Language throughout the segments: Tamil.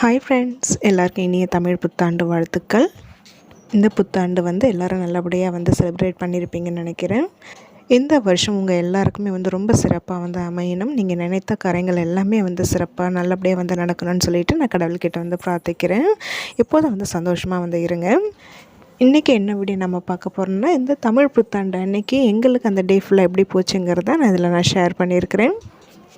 ஹாய் ஃப்ரெண்ட்ஸ் எல்லாருக்கும் இனிய தமிழ் புத்தாண்டு வாழ்த்துக்கள். இந்த புத்தாண்டு வந்து எல்லோரும் நல்லபடியாக வந்து செலிப்ரேட் பண்ணியிருப்பீங்கன்னு நினைக்கிறேன். இந்த வருஷம் உங்கள் எல்லாருக்குமே வந்து ரொம்ப சிறப்பாக வந்து அமையணும். நீங்கள் நினைத்த காரியங்கள் எல்லாமே வந்து சிறப்பாக நல்லபடியாக வந்து நடக்கணும்னு சொல்லிட்டு நான் கடவுள்கிட்ட வந்து பிரார்த்திக்கிறேன். எப்போதும் வந்து சந்தோஷமாக வந்து இருங்க. இன்றைக்கி என்ன வீடியோ நம்ம பார்க்க போகிறோம்னா இந்த தமிழ் புத்தாண்டு அன்னைக்கு எங்களுக்கு அந்த டே ஃபுல்லாக எப்படி போச்சுங்கிறத நான் இதில் நான் ஷேர் பண்ணியிருக்கிறேன்.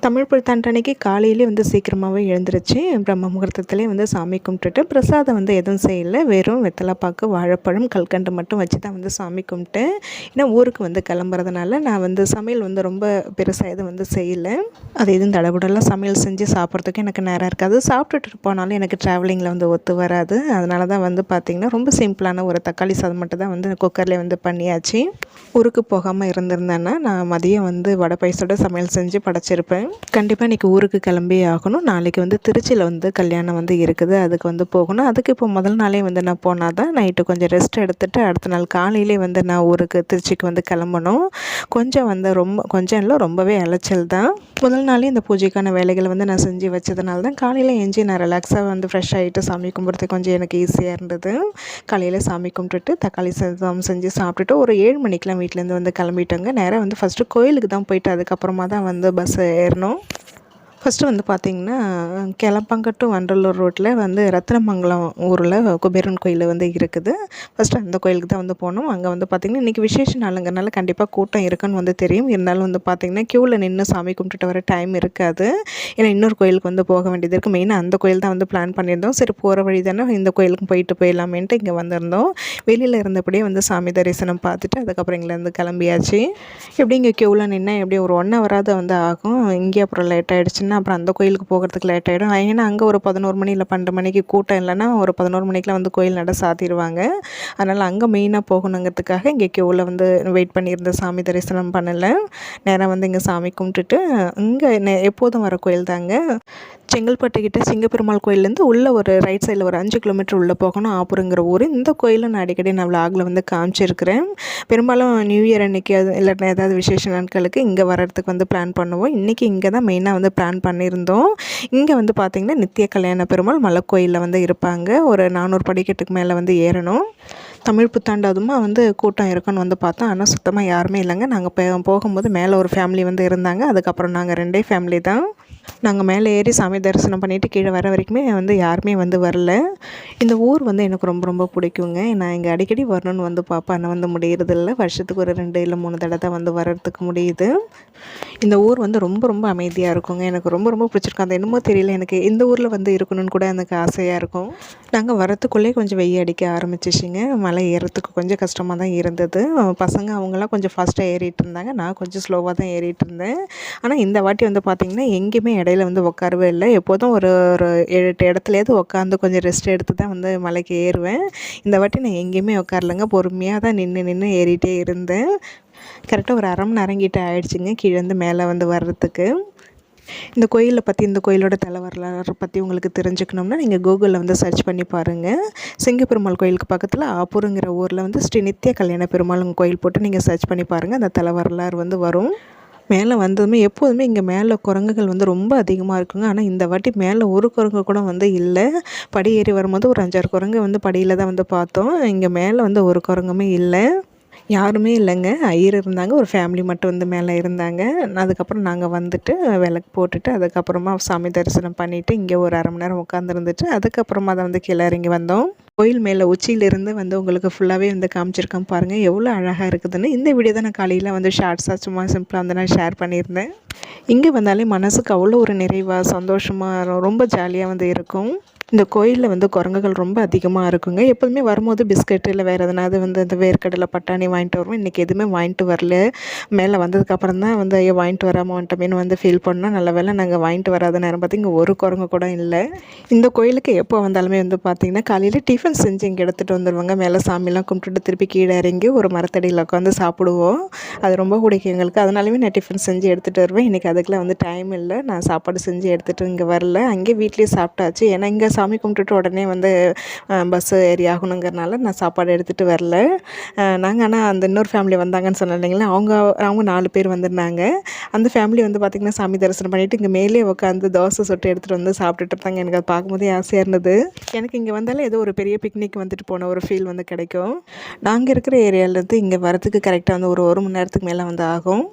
தமிழ் புத்தாண்டன்னைக்கு காலையிலே வந்து சீக்கிரமாகவே எழுந்துருச்சு. பிரம்ம முகூர்த்தத்துலேயே வந்து சாமி கும்பிட்டுட்டு பிரசாதம் வந்து எதுவும் செய்யலை. வெறும் வெத்தலைப்பாக்கு வாழைப்பழம் கல்கண்டு மட்டும் வச்சு தான் வந்து சாமி கும்பிட்டேன். ஏன்னா ஊருக்கு வந்து கிளம்புறதுனால நான் வந்து சமையல் வந்து ரொம்ப பெருசாக எதுவும் வந்து செய்யலை. அது எதுவும் தடபுடலாம் சமையல் செஞ்சு சாப்பிட்றதுக்கு எனக்கு நேரம் இருக்காது. சாப்பிட்டுட்டு போனாலும் எனக்கு ட்ராவலிங்கில் வந்து ஒத்து வராது. அதனால தான் வந்து பார்த்திங்கன்னா ரொம்ப சிம்பிளான ஒரு தக்காளி சாதம் மட்டும் தான் வந்து குக்கர்லேயே வந்து பண்ணியாச்சு. ஊருக்கு போகாமல் இருந்திருந்தேன்னா நான் மதியம் வந்து வடை பைசோட சமையல் செஞ்சு படைச்சிருப்பேன். கண்டிப்பாக இன்றைக்கி ஊருக்கு கிளம்பி ஆகணும். நாளைக்கு வந்து திருச்சியில் வந்து கல்யாணம் வந்து இருக்குது. அதுக்கு வந்து போகணும். அதுக்கு இப்போ முதல் நாளே வந்து நான் போனால் தான் நைட்டு கொஞ்சம் ரெஸ்ட் எடுத்துகிட்டு அடுத்த நாள் காலையிலே வந்து நான் ஊருக்கு திருச்சிக்கு வந்து கிளம்பணும். கொஞ்சம் வந்து ரொம்ப கொஞ்சம் இல்லை ரொம்பவே அலைச்சல் தான். முதல் நாளே இந்த பூஜைக்கான வேலைகளை வந்து நான் செஞ்சு வச்சதுனால தான் காலையில் எஞ்சி நான் ரிலாக்ஸாக வந்து ஃப்ரெஷ் ஆகிட்டு சாமி கும்பிட்றதுக்கு கொஞ்சம் எனக்கு ஈஸியாக இருந்தது. காலையில் சாமி கும்பிட்டுட்டு தக்காளி சாதம் செஞ்சு சாப்பிட்டுட்டு ஒரு ஏழு மணிக்கெலாம் வீட்டிலேருந்து வந்து கிளம்பிட்டோங்க. நேராக வந்து ஃபஸ்ட்டு கோயிலுக்கு தான் போயிட்டு அதுக்கப்புறமா தான் வந்து பஸ் ஏறணும் ஃபஸ்ட்டு வந்து பார்த்திங்கன்னா கிளம்பங்கட்டு வண்டலூர் ரோட்டில் வந்து ரத்னமங்கலம் ஊரில் குபேரன் கோயில் வந்து இருக்குது. ஃபஸ்ட்டு அந்த கோயிலுக்கு தான் வந்து போனோம். அங்கே வந்து பார்த்திங்கன்னா இன்றைக்கி விசேஷ நாளுங்கிறனால கண்டிப்பாக கூட்டம் இருக்குன்னு வந்து தெரியும். இருந்தாலும் வந்து பார்த்திங்கன்னா க்யூவில் நின்று சாமி கும்பிட்டுட்டு வர டைம் இருக்காது. ஏன்னா இன்னொரு கோயிலுக்கு வந்து போக வேண்டியது இருக்குது மெயினாக அந்த கோயில் தான் வந்து பிளான் பண்ணியிருந்தோம். சரி போகிற வழி தானே இந்த கோயிலுக்கு போயிட்டு போயிடலாமேன்ட்டு இங்கே வந்திருந்தோம். வெளியில் இருந்தபடியே வந்து சாமி தரிசனம் பார்த்துட்டு அதுக்கப்புறம் இங்கேருந்து கிளம்பியாச்சு. எப்படி இங்கே க்யூவில் நின்னால் எப்படி ஒரு ஒன் ஹவராது வந்து ஆகும். இங்கே அப்புறம் லேட் ஆகிடுச்சுன்னா அப்புறம் அந்த கோயிலுக்கு போகிறதுக்கு லேட் ஆகிடும் ஏன்னா அங்கே ஒரு பதினோரு மணி இல்லை பன்னெண்டு மணிக்கு கூட்டம் இல்லைன்னா ஒரு பதினோரு மணிக்கெலாம் வந்து கோயில் நட சாத்திடுவாங்க. அதனால் அங்கே மெயினாக போகணுங்கிறதுக்காக இங்கே க்யூவில் வந்து வெயிட் பண்ணியிருந்த சாமி தரிசனம் பண்ணலை. நேராக வந்து இங்கே சாமி கும்பிட்டுட்டு இங்கே எப்போதும் வர கோயில் தாங்க. செங்கல்பட்டு கிட்ட சிங்கப்பெருமாள் கோயிலேருந்து உள்ளே ஒரு ரைட் சைடில் ஒரு அஞ்சு கிலோமீட்டர் உள்ளே போகணும் ஆப்பூருங்கிற ஊர். இந்த கோயிலை நான் அடிக்கடி நான் விளாகில் வந்து காமிச்சிருக்கிறேன். பெரும்பாலும் நியூ இயர் அன்னைக்கு அது இல்லைன்னா ஏதாவது விசேஷ நாட்களுக்கு இங்கே வர்றதுக்கு வந்து பிளான் பண்ணுவோம். இன்றைக்கி இங்கே தான் மெயினாக வந்து பிளான் பண்ணியிருந்தோம் இங்கே வந்து பார்த்திங்கன்னா நித்திய கல்யாண பெருமாள் மலைக்கோயிலில் வந்து இருப்பாங்க. ஒரு நானூறு படிக்கட்டுக்கு மேலே வந்து ஏறணும். தமிழ் புத்தாண்டு அதுமா வந்து கூட்டம் இருக்குன்னு வந்து பார்த்தோம். ஆனால் சுத்தமாக யாருமே இல்லைங்க. நாங்கள் போகும்போது மேலே ஒரு ஃபேமிலி வந்து இருந்தாங்க. அதுக்கப்புறம் நாங்கள் ரெண்டே ஃபேமிலி தான். நாங்கள் மேலே ஏறி சாமி தரிசனம் பண்ணிவிட்டு கீழே வர வரைக்குமே வந்து யாருமே வந்து வரல. இந்த ஊர் வந்து எனக்கு ரொம்ப ரொம்ப பிடிக்குங்க. நான் இங்கே அடிக்கடி வரணும்னு வந்து பார்ப்பேன். ஆனால் வந்து முடியறதில்ல. வருஷத்துக்கு ஒரு ரெண்டு இல்லை மூணு தடவை தான் வந்து வர்றதுக்கு முடியுது. இந்த ஊர் வந்து ரொம்ப ரொம்ப அமைதியாக இருக்குங்க. எனக்கு ரொம்ப ரொம்ப பிடிச்சிருக்கும் அந்த என்னமோ தெரியல. எனக்கு இந்த ஊரில் வந்து இருக்கணும்னு கூட எனக்கு ஆசையாக இருக்கும். நாங்கள் வரத்துக்குள்ளேயே கொஞ்சம் வெய்ய அடிக்க ஆரம்பிச்சிச்சிங்க. மலை ஏறத்துக்கு கொஞ்சம் கஷ்டமாக தான் இருந்தது. பசங்க அவங்களாம் கொஞ்சம் ஃபாஸ்ட்டாக ஏறிட்டு இருந்தாங்க. நான் கொஞ்சம் ஸ்லோவாக தான் ஏறிட்டு இருந்தேன். ஆனால் இந்த வாட்டி வந்து பார்த்திங்கன்னா எங்கேயுமே இடையில வந்து உட்காரவே இல்லை. எப்போதும் ஒரு ஒரு ஏழு எட்டு இடத்துலையாவது உட்காந்து கொஞ்சம் ரெஸ்ட் எடுத்து தான் வந்து மலைக்கு ஏறுவேன். இந்த வாட்டி நான் எங்கேயுமே உட்காரலங்க. பொறுமையாக தான் நின்று நின்று ஏறிட்டே இருந்தேன். கரெக்டாக ஒரு அரை மணி நேரம் கிட்ட ஆயிடுச்சுங்க கீழேருந்து மேலே வந்து வர்றதுக்கு. இந்த கோயிலை பற்றி இந்த கோயிலோட தலை வரலாறு பற்றி உங்களுக்கு தெரிஞ்சுக்கணும்னா நீங்கள் கூகுளில் வந்து சர்ச் பண்ணி பாருங்கள் சிங்கப்பெருமாள் கோயிலுக்கு பக்கத்தில் ஆப்பூருங்கிற ஊரில் வந்து ஸ்ரீ நித்திய கல்யாண பெருமாள் கோயில் போட்டு நீங்கள் சர்ச் பண்ணி பாருங்கள் அந்த தலை வரலாறு வந்து வரும். மேலே வந்ததுமே எப்போதுமே இங்கே மேலே குரங்குகள் வந்து ரொம்ப அதிகமாக இருக்குங்க. ஆனால் இந்த வாட்டி மேலே ஒரு குரங்கு கூட வந்து இல்லை. படி ஏறி வரும்போது ஒரு அஞ்சாறு குரங்கு வந்து படியில் தான் வந்து பார்த்தோம். இங்கே மேலே வந்து ஒரு குரங்குமே இல்லை. யாருமே இல்லைங்க. ஐயர் இருந்தாங்க ஒரு ஃபேமிலி மட்டும் வந்து மேலே இருந்தாங்க. அதுக்கப்புறம் நாங்கள் வந்துட்டு விளக்கு போட்டுட்டு அதுக்கப்புறமா சாமி தரிசனம் பண்ணிவிட்டு இங்கே ஒரு அரை மணி நேரம் உட்காந்துருந்துட்டு அதுக்கப்புறமா அதை வந்து கீழே இறங்கி வந்தோம். கோயில் மேலே உச்சியிலிருந்து வந்து உங்களுக்கு ஃபுல்லாகவே வந்து காமிச்சிருக்கேன் பாருங்கள் எவ்வளோ அழகாக இருக்குதுன்னு. இந்த வீடியோ தான் நான் காலையில் வந்து ஷார்ட்ஸாக சும்மா சிம்பிளாக வந்து நான் ஷேர் பண்ணியிருந்தேன். இங்கே வந்தாலே மனசுக்கு அவ்வளோ ஒரு நிறைவாக சந்தோஷமாக ரொம்ப ஜாலியாக வந்து இருக்கும். இந்த கோயிலில் வந்து குரங்குகள் ரொம்ப அதிகமாக இருக்குங்க. எப்போதுமே வரும்போது பிஸ்கட் இல்லை வேறு எதனாவது வந்து இந்த வேர்க்கடலை பட்டாணி வாங்கிட்டு வருவோம். இன்றைக்கி எதுவுமே வாங்கிட்டு வரல. மேலே வந்ததுக்கப்புறம் தான் வந்து ஐயோ வாங்கிட்டு வராமல் வந்துட்டோமேனு வந்து ஃபீல் பண்ணோம். நல்ல வேலை நாங்கள் வாங்கிட்டு வராத நேரம் பார்த்து இங்கே ஒரு குரங்கு கூட இல்லை. இந்த கோயிலுக்கு எப்போ வந்தாலுமே வந்து பார்த்திங்கன்னா காலையில் டிஃபன் செஞ்சு இங்கே எடுத்துகிட்டு வந்துடுவாங்க மேலே சாமிலாம் கும்பிட்டுட்டு திருப்பி கீழே இறங்கி ஒரு மரத்தடியில் உட்காந்து சாப்பிடுவோம். அது ரொம்ப பிடிக்கும் எங்களுக்கு. அதனாலுமே நான் டிஃபன் செஞ்சு எடுத்துகிட்டு வருவேன். இன்றைக்கி அதுக்கெலாம் வந்து டைம் இல்லை. நான் சாப்பாடு செஞ்சு எடுத்துகிட்டு இங்கே வரல. அங்கேயே வீட்லேயே சாப்பிட்டாச்சு. ஏன்னா இங்கே சாமி கும்பிட்டுட்டு உடனே வந்து பஸ்ஸு ஏறி ஆகணுங்கிறனால நான் சாப்பாடு எடுத்துகிட்டு வரல. நாங்கள் ஆனால் அந்த இன்னொரு ஃபேமிலி வந்தாங்கன்னு சொன்னேன் இல்லைங்களா? அவங்க அவங்க நாலு பேர் வந்திருந்தாங்க. அந்த ஃபேமிலி வந்து பார்த்திங்கன்னா சாமி தரிசனம் பண்ணிவிட்டு இங்கே மேலே உட்காந்து தோசை சுட்டு எடுத்துகிட்டு வந்து சாப்பிட்டுட்டு இருந்தாங்க. எனக்கு அது பார்க்கும்போதே ஆசையாக இருந்தது. எனக்கு இங்கே வந்தாலே ஏதோ ஒரு பெரிய பிக்னிக் வந்துட்டு போன ஒரு ஃபீல் வந்து கிடைக்கும். நாங்கள் இருக்கிற ஏரியாவிலேருந்து இங்கே வரதுக்கு கரெக்டாக வந்து ஒரு ஒரு மணி நேரத்துக்கு மேலே வந்து ஆகும்.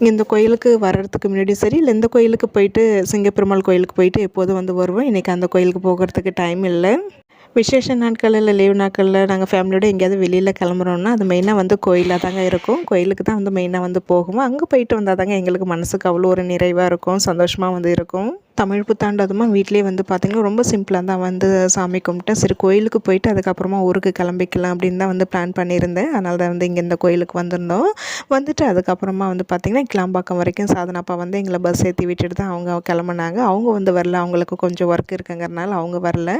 இந்த கோயிலுக்கு வர்றதுக்கு முன்னாடி சரி இல்லை இந்த கோயிலுக்கு போயிட்டு சிங்கப்பெருமாள் கோயிலுக்கு போயிட்டு எப்போதும் வந்து வருவோம்? இன்றைக்கி அந்த கோயிலுக்கு போகிறதுக்கு டைம் இல்லை. விசேஷ நாட்கள் இல்லை லீவ் நாட்களில் நாங்கள் ஃபேமிலியோடு எங்கேயாவது வெளியில் கிளம்புறோன்னா அது மெயினாக வந்து கோயிலாக தாங்க இருக்கும். கோயிலுக்கு தான் வந்து மெயினாக வந்து போகும் அங்கே போயிட்டு வந்தால் தாங்க எங்களுக்கு மனசுக்கு அவ்வளோ ஒரு நிறைவாக இருக்கும் சந்தோஷமாக வந்து இருக்கும். தமிழ் புத்தாண்டு அதுமா வீட்லேயே வந்து பார்த்திங்கன்னா ரொம்ப சிம்பிளாக தான் வந்து சாமி கும்பிட்டேன் சரி கோயிலுக்கு போயிட்டு அதுக்கப்புறமா ஊருக்கு கிளம்பிக்கலாம் அப்படின்னு தான் வந்து பிளான் பண்ணியிருந்தேன். அதனால தான் வந்து இங்கே இந்த கோயிலுக்கு வந்திருந்தோம். வந்துட்டு அதுக்கப்புறமா வந்து பார்த்திங்கன்னா கிளாம்பாக்கம் வரைக்கும் சாதனாப்பா வந்து எங்களை பஸ் ஏற்றி விட்டுட்டு தான் அவங்க கிளம்புனாங்க. அவங்க வந்து வரல. அவங்களுக்கு கொஞ்சம் ஒர்க் இருக்குங்கிறனால அவங்க வரல.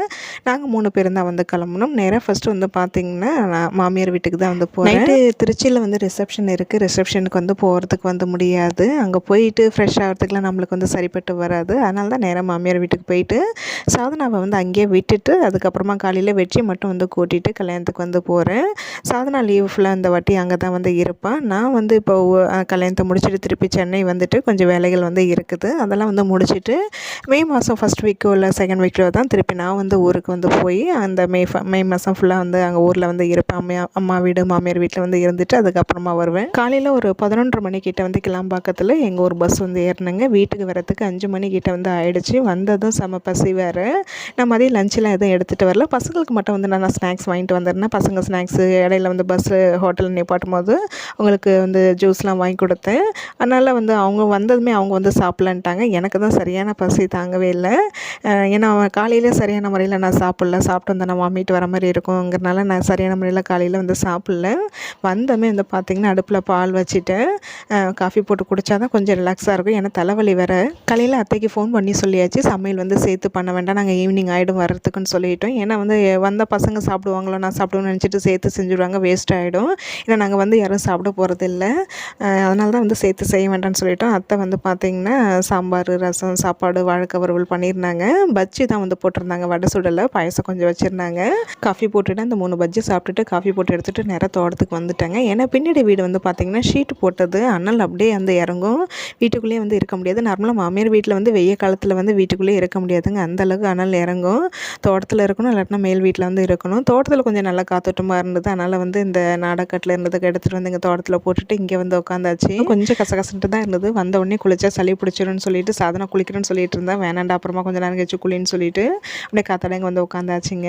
நாங்கள் மூணு பேரும் தான் வந்து கிளம்புனோம். நேராக ஃபஸ்ட்டு வந்து பார்த்திங்கன்னா நான் மாமியார் வீட்டுக்கு தான் வந்து போகிறேன் திருச்சியில் வந்து ரிசப்ஷன் இருக்குது ரிசப்ஷனுக்கு வந்து போகிறதுக்கு வந்து முடியாது. அங்கே போயிட்டு ஃப்ரெஷ் ஆகிறதுக்குலாம் நம்மளுக்கு வந்து சரிப்பட்டு வராது. அதனால் அதனால தான் நேராக மாமியார் வீட்டுக்கு போயிட்டு சாதனாவை வந்து அங்கேயே விட்டுட்டு அதுக்கப்புறமா காலையில் வெற்றி மட்டும் வந்து கூட்டிகிட்டு கல்யாணத்துக்கு வந்து போகிறேன் சாதனா லீவ் ஃபுல்லாக இந்த வாட்டி அங்கே தான் வந்து இருப்பான் நான் வந்து இப்போ கல்யாணத்தை முடிச்சுட்டு திருப்பி சென்னை வந்துட்டு கொஞ்சம் வேலைகள் வந்து இருக்குது. அதெல்லாம் வந்து முடிச்சுட்டு மே மாதம் ஃபஸ்ட் வீக்கோ இல்லை செகண்ட் வீக்கோ தான் திருப்பி நான் வந்து ஊருக்கு வந்து போய் அந்த மே மே மாதம் ஃபுல்லாக வந்து அங்கே ஊரில் வந்து இருப்பேன். அம்மா அம்மா வீடு மாமியார் வீட்டில் வந்து இருந்துட்டு அதுக்கப்புறமா வருவேன். காலையில் ஒரு பதினொன்றரை மணிக்கிட்ட வந்து கிளாம்பாக்கத்தில் எங்கள் ஒரு பஸ் வந்து ஏறினேங்க. வீட்டுக்கு வரத்துக்கு அஞ்சு மணிக்கிட்ட வந்து ஆகிடுச்சு வந்ததும் செம பசி வேறு. நான் மதியம் லஞ்செலாம் எதுவும் எடுத்துகிட்டு வரல. பசங்களுக்கு மட்டும் வந்து நான் ஸ்நாக்ஸ் வாங்கிட்டு வந்துருந்தேன் பசங்க ஸ்நாக்ஸு இடையில வந்து பஸ்ஸு ஹோட்டலில் நிப்பாட்டும் போது அவங்களுக்கு வந்து ஜூஸ்லாம் வாங்கி கொடுத்தேன். அதனால் வந்து அவங்க வந்ததுமே அவங்க வந்து சாப்பிட்லான்ட்டாங்க. எனக்கு தான் சரியான பசி தாங்கவே இல்லை. ஏன்னா காலையிலே சரியான முறையில் நான் சாப்பிட்ல. சாப்பிட்டு வந்து நான் வாமிட்டு வர மாதிரி இருக்குங்கிறனால நான் சரியான முறையில் காலையில் வந்து சாப்பிட்ல. வந்தமே வந்து பார்த்திங்கன்னா அடுப்பில் பால் வச்சுட்டேன் காஃபி போட்டு குடித்தா தான் கொஞ்சம் ரிலாக்ஸாக இருக்கும். ஏன்னா தலைவலி வேறு. காலையில் அத்தைக்கு ஃபோன் பண்ணி சொல்லியாச்சு. சமையல் வந்து சேர்த்து பண்ண வேண்டாம். நாங்கள் ஈவினிங் ஆகிடும் வர்றதுக்குன்னு சொல்லிட்டோம். ஏன்னா வந்து வந்த பசங்க சாப்பிடுவாங்களோ நான் சாப்பிடுவோம்னு நினச்சிட்டு சேர்த்து செஞ்சுடுவாங்க. வேஸ்ட் ஆகிடும் ஏன்னா நாங்கள் வந்து யாரும் சாப்பிட போகிறது இல்லை அதனால தான் வந்து சேர்த்து செய்ய வேண்டாம்னு சொல்லிட்டோம். அத்தை வந்து பார்த்திங்கன்னா சாம்பார் ரசம் சாப்பாடு வாழைக்காய் வறுவல் பண்ணியிருந்தாங்க. பஜ்ஜி தான் வந்து போட்டிருந்தாங்க. வடை சுடலை பாயசம் கொஞ்சம் வச்சுருந்தாங்க. காஃபி போட்டுட்டு அந்த மூணு பஜ்ஜி சாப்பிட்டுட்டு காஃபி போட்டு எடுத்துகிட்டு நேராக தோட்டத்துக்கு வந்துட்டாங்க. ஏன்னா பின்னாடி வீடு வந்து பார்த்திங்கன்னா ஷீட் போட்டது. அண்ணல் அப்படியே வந்து இறங்கும். வீட்டுக்குள்ளேயே வந்து இருக்க முடியாது. நார்மலாக மாமியார் வீட்டில் வந்து வெய்ய காலத்தில் வந்து வீட்டுக்குள்ளேயே இருக்க முடியாதுங்க. அந்தளவுக்கு அனல் இறங்கும். தோட்டத்தில் இருக்கணும் இல்லாட்டினா மேல் வீட்டில் வந்து இருக்கணும். தோட்டத்தில் கொஞ்சம் நல்லா காத்தோட்டமாக இருந்தது. அதனால் வந்து இந்த நாடக்கட்டில் இருந்ததுக்கு எடுத்துகிட்டு வந்து இங்கே தோட்டத்தில் போட்டுட்டு இங்கே வந்து உட்காந்தாச்சு கொஞ்சம் கசகசன்ட்டு தான் இருந்தது. வந்த உடனே குளிச்சா சளி பிடிச்சிரும்னு சொல்லிட்டு சாதனை குளிக்கிறேன்னு சொல்லிட்டு இருந்தேன் வேணாண்டா அப்புறமா கொஞ்சம் நேரம் கழிச்சு குளின்னு சொல்லிட்டு அப்படியே காத்தாடங்க வந்து உட்காந்தாச்சுங்க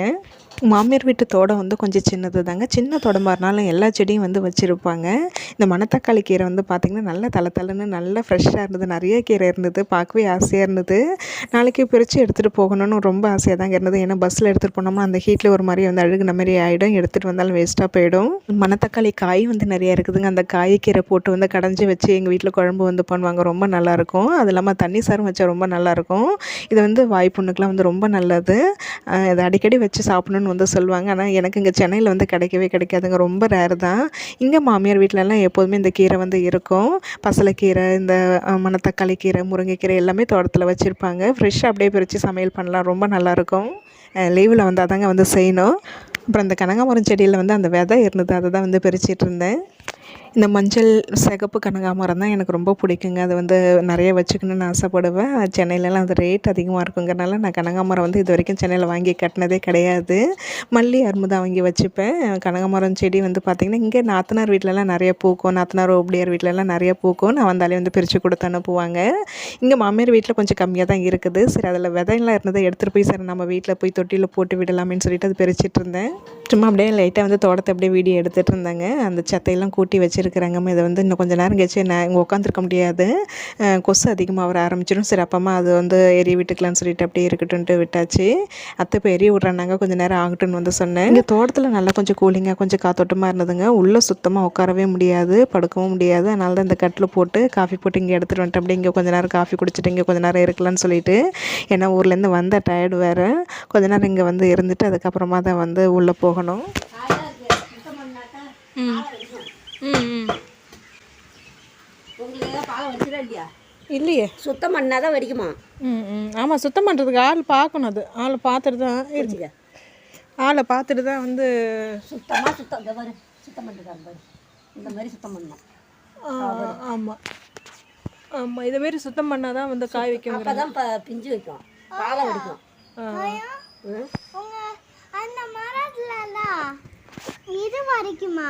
மாமியார் வீட்டு தோட்டம் வந்து கொஞ்சம் சின்னது தாங்க. சின்ன தோட்டமாக இருந்தாலும் எல்லா செடியும் வந்து வச்சுருப்பாங்க. இந்த மணத்தக்காளி கீரை வந்து பார்த்திங்கன்னா நல்லா தலை தலைன்னு நல்லா ஃப்ரெஷ்ஷாக இருந்தது. நிறைய கீரை இருந்தது. பார்க்கவே ஆசையாக இருந்தது. நாளைக்கு பிரித்து எடுத்துகிட்டு போகணும்னு ரொம்ப ஆசையாக தாங்க இருந்தது. ஏன்னா பஸ்ஸில் எடுத்துகிட்டு போனோம்னா அந்த ஹீட்டில் ஒரு மாதிரி வந்து அழுகுன மாதிரி ஆகிடும் எடுத்துகிட்டு வந்தாலும் வேஸ்ட்டாக போயிடும். மணத்தக்காளி காய் வந்து நிறைய இருக்குதுங்க. அந்த காய்கீரை போட்டு வந்து கடைஞ்சி வச்சு எங்கள் வீட்டில் குழம்பு வந்து பண்ணுவாங்க. ரொம்ப நல்லாயிருக்கும் அது இல்லாமல் தண்ணி சாரும் வச்சா ரொம்ப நல்லாயிருக்கும் இது வந்து வாய்ப்புண்ணுக்கெலாம் வந்து ரொம்ப நல்லது. இதை அடிக்கடி வச்சு சாப்பிடணுன்னு வந்து சொல்லுவாங்க. ஆனால் எனக்கு இங்கே சென்னையில் வந்து கிடைக்கவே கிடைக்காதுங்க. ரொம்ப ரேர் தான். இங்கே மாமியார் வீட்டிலலாம் எப்போதுமே இந்த கீரை வந்து இருக்கும். பசலைக்கீரை இந்த மணத்தக்காளி கீரை முருங்கைக்கீரை எல்லாமே தோட்டத்தில் வச்சு வச்சுருப்பாங்க. ஃப்ரெஷ்ஷாக அப்படியே பிரித்து சமையல் பண்ணலாம். ரொம்ப நல்லாயிருக்கும். லீவில் வந்து அதாங்க வந்து செய்யணும். அப்புறம் இந்த கனகாமரம் செடியில் வந்து அந்த விதை இருந்தது. அதை தான் வந்து பறிச்சிட்டு இருந்தேன். இந்த மஞ்சள் சிகப்பு கனகாமரம் தான் எனக்கு ரொம்ப பிடிக்குங்க. அது வந்து நிறைய வச்சுக்கணுன்னு ஆசைப்படுவேன். சென்னையிலலாம் அது ரேட் அதிகமாக இருக்குங்கிறனால நான் கனகாமரம் வந்து இது வரைக்கும் சென்னையில் வாங்கி கட்டினதே கிடையாது. மல்லி அருமுதா வாங்கி வச்சுப்பேன். கனகாமரம் செடி வந்து பார்த்திங்கன்னா இங்கே நாத்தனார் வீட்டிலலாம் நிறைய பூக்கும். நாத்தனார் ஓப்படியார் வீட்டிலலாம் நிறைய பூக்கும். நான் வந்தாலே வந்து பிரித்து கொடுத்து அனுப்புவாங்க. இங்கே மாமியார் வீட்டில் கொஞ்சம் கம்மியாக தான் இருக்குது. சரி அதில் விதையெல்லாம் இருந்ததை எடுத்துகிட்டு போய் சரி நம்ம வீட்டில் போய் தொட்டியில் போட்டு விடலாமேன்னு சொல்லிட்டு அது பிரிச்சிட்டு இருந்தேன். சும்மா அப்படியே லைட்டாக வந்து தோட்டத்தை அப்படியே வீடியோ எடுத்துகிட்டு இருந்தாங்க. அந்த சத்தையெல்லாம் கூட்டி வச்சுருக்குறாங்க இதை வந்து இன்னும் கொஞ்சம் நேரம் கழிச்சு நான் இங்கே உட்காந்துருக்க முடியாது. கொசு அதிகமாக வர ஆரம்பிச்சிடும். சரி அப்பமா அது வந்து எரிய விட்டுக்கலான்னு சொல்லிட்டு அப்படியே இருக்கட்டும்ட்டு விட்டாச்சு. அத்தை இப்போ எரிய விட்றாங்க கொஞ்சம் நேரம் ஆகட்டும்னு வந்து சொன்னேன். இங்கே தோட்டத்தில் நல்லா கொஞ்சம் கூலிங்காக கொஞ்சம் காத்தோட்டமாக இருந்ததுங்க. உள்ளே சுத்தமாக உட்காரவே முடியாது படுக்கவும் முடியாது. அதனால தான் இந்த கட்டில் போட்டு காஃபி போட்டு இங்கே எடுத்துகிட்டு வந்துட்டு அப்படியே இங்கே கொஞ்சம் நேரம் காஃபி குடிச்சிட்டு இங்கே கொஞ்சம் நேரம் இருக்கலாம்னு சொல்லிட்டு. ஏன்னா ஊர்லேருந்து வந்த டயர்டு வேறு. கொஞ்ச நேரம் இங்கே வந்து இருந்துட்டு அதுக்கப்புறமா தான் வந்து உள்ளே போகணும். ம். இல்லையா? இல்லையே. சுத்தம் பண்ணால் தான் வெடிக்குமா ம் ம். ஆமாம் சுத்தம் பண்ணுறதுக்கு ஆள் பார்க்கணும் அது. ஆளை பார்த்துட்டு தான் இருக்கு. வச்சுக்க. ஆளை பார்த்துட்டு தான் வந்து சுத்தமாக சுத்தம். இந்த மாதிரி சுத்தம் பண்ணிருக்காரு பாரு. இந்த மாதிரி சுத்தம் பண்ணணும். ஆமாம் ஆமாம் இதை மாரி சுத்தம் பண்ணால் தான் வந்து காய் வைக்கும் அப்போ தான் பிஞ்சு வைக்கும். பாலை வெடிக்கும் ம். அந்த மரத்துலல இது வரைக்குமா?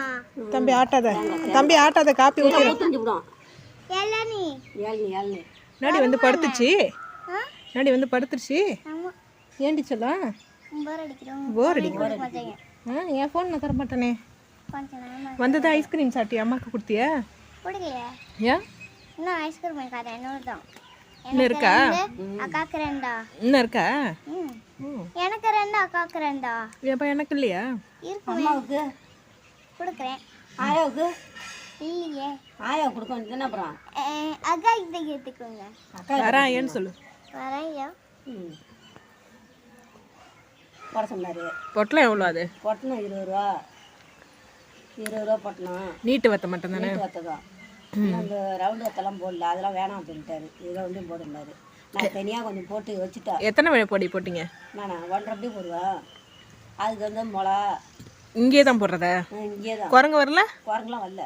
தம்பி ஆட்டாத. தம்பி ஆட்டாத காப்பி விடும். இளநீ ஏழ்னி ஏழ்னி. நடி வந்து படுத்துச்சு? நடி வந்து படுத்துருச்சு. ஆமா. ஏண்டி சொல்லலாம் போர் அடிக்கிறோம் போர் ஆ என் ஃபோன் நான் தர மாட்டேனே கொஞ்ச நேரமா. வந்தது ஐஸ்கிரீம் சாப்பிட்டியா? அம்மாக்கு கொடுத்தியா? குடிக்கலையா. ஏன்? இன்னும் ஐஸ்கிரீம் இருக்காது என்னோட தான் இன்னும் இருக்கா? அக்காக்கு ரெண்டா? இன்னும் இருக்கா? ம். ம் எனக்கு ரெண்டு அக்காக்கு ரெண்டா? ஏப்பா எனக்கு இல்லையா? இருக்குமே அம்மாவுக்கு. கொடுக்குறேன். ஆயாவுக்கு. இல்லையே. ஆயா கொடுக்க வேண்டியது அப்புறம்? அக்கா கிட்ட கேட்டுக்கோங்க. அக்கா வராயேன்னு சொல்லு. வரையா? ம். போட சொன்னார். பொட்டலம் எவ்வளோ அது? பொட்டணும் இருபது ரூபா. இருபது ரூபா பொட்டணும் நீட்டு வத்த மட்டும் தானே? நீட்டு வத்ததான் அந்த ரவுண்டு வத்தெல்லாம் போடல அதெல்லாம் வேணாம் அப்படின்ட்டாரு. இதில் வந்து போடுனாரு நான் தனியாக கொஞ்சம் போட்டு வச்சுட்டா. எத்தனை பொடி போட்டீங்க? நானா ஒன்றரை அப்படி போடுவேன் அதுக்கு வந்து மிளகா. இங்கே தான் போடுறதா? இங்கே தான். குரங்கு வரல? குரங்குலாம் வரல.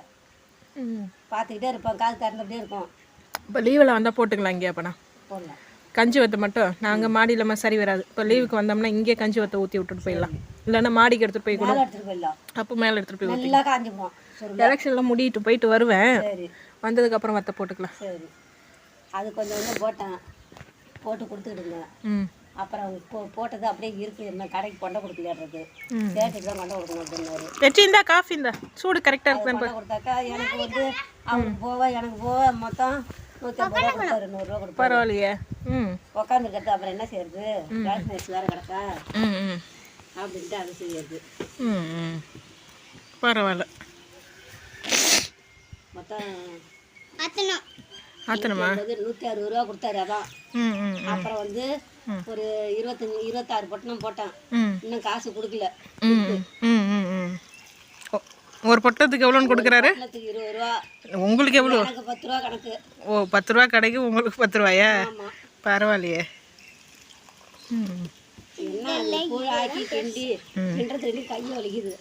பார்த்துக்கிட்டே இருப்பேன் காது திறந்துகிட்டே இருக்கும் இப்போ லீவில் வந்தால் போட்டுக்கலாம் இங்கே அப்போனா. போடலாம். கஞ்சி வத்த மட்டும்? நாங்கள் மாடியில் சரி வராது. இப்போ லீவுக்கு வந்தோம்னா இங்கே கஞ்சி வத்த ஊற்றி விட்டுட்டு போயிடலாம். இல்லைன்னா மாடிக்கு எடுத்துகிட்டு போய் கூட அப்போ மேலே எடுத்துகிட்டு போய் நல்லா காஞ்சிப்போம். சரி எலெக்ஷன்லாம் முடிட்டு போயிட்டு வருவேன். சரி. வந்ததுக்கப்புறம் வத்த போட்டுக்கலாம். சரி. அது கொஞ்சம் கொஞ்சம் போட்டேன். போட்டு கொடுத்துக்கிட்டு இருந்தேன் அப்புறம் அவங்க போ போட்டது அப்படியே இருக்கு. என்ன கடைக்கு கொண்டை கொடுக்கலையாடுறது கேட்டுட்டு தான் கொண்டை கொடுக்கணும் அப்படின்னாரு. வெற்றி இந்தா காஃபி இந்தா. சூடு கரெக்டாக கொண்டை கொடுத்தாக்கா எனக்கு வந்து அவனுக்கு போவ எனக்கு போவ மொத்தம் நூற்றி ஐம்பது ரூபா கொடுத்தாரு. நூறுரூவா பரவாயில்லையே. ம். உட்காந்துருக்கிறது அப்புறம் என்ன செய்யறது கேஸ் மேட்ச் வேறு கிடக்கா? அப்படின்ட்டு அது செய்யறது. ம். பரவாயில்ல. ஆத்தணுமா வந்து நூற்றி அறுபது ரூபா கொடுத்தாரு அதான் ம் ம் அப்புறம் வந்து ஒரு இருபத்தஞ்சி இருபத்தாறு பொட்டணம் போட்டேன். ம். இன்னும் காசு கொடுக்கல. ம் ம் ம் ம் ஒ- ஒரு பொட்டத்துக்கு எவ்வளோன்னு கொடுக்குறாரு? பொட்டணத்துக்கு இருபது ரூபா. உங்களுக்கு எவ்வளோ? பத்து ரூபா கணக்கு. ஓ பத்து ரூபா கடைக்கு உங்களுக்கு பத்து ரூபாயா? பரவாயில்லையே. ம். என்ன கூழ் ஆக்கி கிண்டி கிண்டுறது கையை வலிக்குது.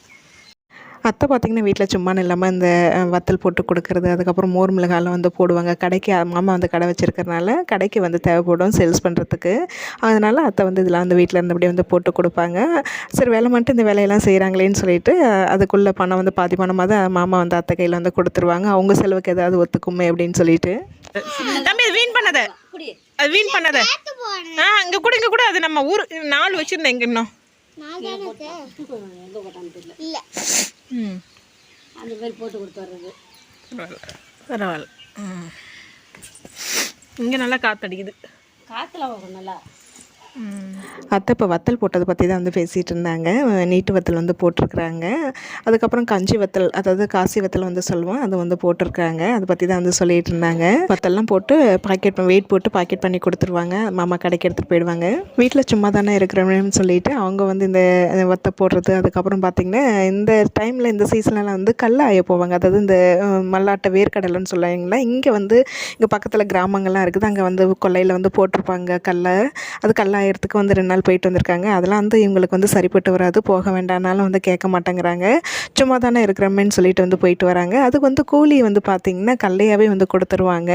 அத்தை பார்த்திங்கன்னா வீட்டில் சும்மானு இல்லாமல் இந்த வத்தல் போட்டு கொடுக்கறது அதுக்கப்புறம் மோர் மிளகாலாம் வந்து போடுவாங்க. கடைக்கு மாமா வந்து கடை வச்சிருக்கறனால கடைக்கு வந்து தேவைப்படும் சேல்ஸ் பண்ணுறதுக்கு அதனால் அத்தை வந்து இதெல்லாம் வந்து வீட்டில் இருந்தபடியே வந்து போட்டு கொடுப்பாங்க. சரி வேலை மட்டும் இந்த வேலையெல்லாம் செய்கிறாங்களேன்னு சொல்லிட்டு அதுக்குள்ள பணம் வந்து பாதி பணமாக தான் மாமா வந்து அத்தை கையில் வந்து கொடுத்துருவாங்க. அவங்க செலவுக்கு ஏதாவது ஒத்துக்குமே அப்படின்னு சொல்லிட்டு. தம்பி வீண் பண்ணாத. அது வீண் பண்ணாத. ஆ இங்கே கூட இங்கே கூட அது நம்ம ஊர் நாலு வச்சுருந்தேன் இங்கே இன்னும். எங்கே போட்டான்னு தெரியல. இல்லை. ம். அந்த மாதிரி போட்டு கொடுத்து வர்றது பரவாயில்ல. பரவாயில்ல. ம். இங்கே நல்லா காற்றடிக்குது காற்றுல வரும் நல்லா. அத்தை இப்போ வத்தல் போட்டதை பற்றி தான் வந்து பேசிகிட்டு இருந்தாங்க நீட்டு வத்தல் வந்து போட்டிருக்கிறாங்க. அதுக்கப்புறம் கஞ்சி வத்தல் அதாவது காசி வத்தல் வந்து சொல்லுவோம் அது வந்து போட்டிருக்காங்க. அதை பற்றி தான் வந்து சொல்லிட்டு இருந்தாங்க வத்தல்லாம் போட்டு பாக்கெட் வெயிட் போட்டு பாக்கெட் பண்ணி கொடுத்துருவாங்க. மாமா கடைக்கு எடுத்துகிட்டு போயிடுவாங்க. வீட்டில் சும்மா தானே இருக்கிறோம்னு சொல்லிட்டு அவங்க வந்து இந்த வத்தை போடுறது அதுக்கப்புறம் பார்த்திங்கன்னா இந்த டைமில் இந்த சீசன்லலாம் வந்து கல்ல ஆய போவாங்க. அதாவது இந்த மல்லாட்டை வேர்க்கடலைன்னு சொல்லுவாங்களா இங்கே வந்து இங்கே பக்கத்தில் கிராமங்கள்லாம் இருக்குது. அங்கே வந்து கொல்லையில் வந்து போட்டிருப்பாங்க கல்லை. அது ஆயிரத்துக்கு வந்து ரெண்டு நாள் போயிட்டு வந்திருக்காங்க. அதெல்லாம் வந்து இவங்களுக்கு வந்து சரிப்பட்டு வராது. போக வேண்டாம்னாலும் வந்து கேட்க மாட்டேங்கிறாங்க. சும்மா தானே இருக்கிறோமேன்னு சொல்லிட்டு வந்து போயிட்டு வராங்க. அதுக்கு வந்து கூலி வந்து பார்த்திங்கன்னா கல்லையாகவே வந்து கொடுத்துருவாங்க.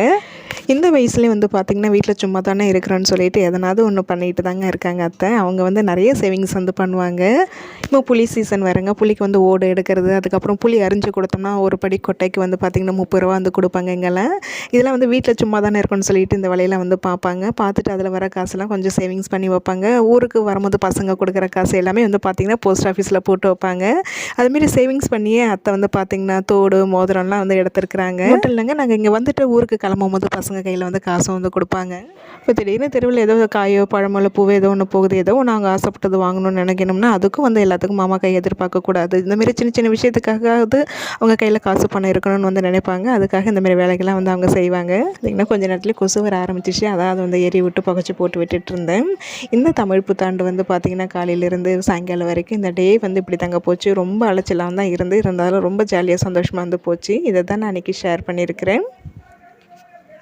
இந்த வயசுலேயும் வந்து பார்த்திங்கன்னா வீட்டில் சும்மா தானே இருக்கிறோன்னு சொல்லிட்டு எதனாவது ஒன்று பண்ணிட்டு தாங்க இருக்காங்க அத்தை. அவங்க வந்து நிறைய சேவிங்ஸ் வந்து பண்ணுவாங்க. இப்போ புளி சீசன் வரங்க புளிக்கு வந்து ஓடு எடுக்கிறது அதுக்கப்புறம் புளி அரிஞ்சு கொடுத்தோம்னா ஒரு படி கொட்டைக்கு வந்து பார்த்திங்கன்னா முப்பது ரூபா வந்து கொடுப்பாங்க இங்கெல்லாம் இதெல்லாம் வந்து வீட்டில் சும்மா தானே இருக்கணும்னு சொல்லிட்டு இந்த விலையெல்லாம் வந்து பார்ப்பாங்க. பார்த்துட்டு அதில் வர காசுலாம் கொஞ்சம் சேவிங்ஸ் பண்ணி வைப்பாங்க. ஊருக்கு வரும்போது பசங்க கொடுக்குற காசு எல்லாமே வந்து பார்த்திங்கன்னா போஸ்ட் ஆஃபீஸில் போட்டு வைப்பாங்க. அதுமாரி சேவிங்ஸ் பண்ணியே அத்தை வந்து பார்த்திங்கன்னா தோடு மோதிரம்லாம் வந்து எடுத்துருக்குறாங்க. மட்டும் இல்லைங்க நாங்கள் இங்கே வந்துட்டு ஊருக்கு கிளம்பும் போது பசங்க கையில் வந்து காசும் வந்து கொடுப்பாங்க. இப்போ திடீர்னு தெருவில் ஏதோ காயோ பழமோ இல்லை பூவோ ஏதோ ஒன்று போகுது. ஏதோ ஒன்று அவங்க ஆசைப்பட்டது வாங்கணும்னு நினைக்கணும்னா அதுக்கும் வந்து எல்லாத்துக்கும் மாமா கை எதிர்பார்க்கக்கூடாது இந்தமாரி சின்ன சின்ன விஷயத்துக்காகவது அவங்க கையில் காசு பணம் இருக்கணும்னு வந்து நினைப்பாங்க. அதுக்காக இந்தமாரி வேலைகள்லாம் வந்து அவங்க செய்வாங்க. பார்த்திங்கன்னா கொஞ்ச நேரத்தில் கொசு வர ஆரம்பிச்சிச்சு அதாவது வந்து எரி விட்டு புகச்சு போட்டு விட்டுட்டு இருந்தேன். இந்த தமிழ் புத்தாண்டு வந்து பார்த்திங்கன்னா காலையிலேருந்து சாயங்காலம் வரைக்கும் இந்த டே வந்து இப்படி தாங்க போச்சு. ரொம்ப அலைச்சலாக தான் இருந்து இருந்தாலும் ரொம்ப ஜாலியாக சந்தோஷமாக வந்து போச்சு. இதை தான் நான் அன்றைக்கி ஷேர் பண்ணியிருக்கிறேன்.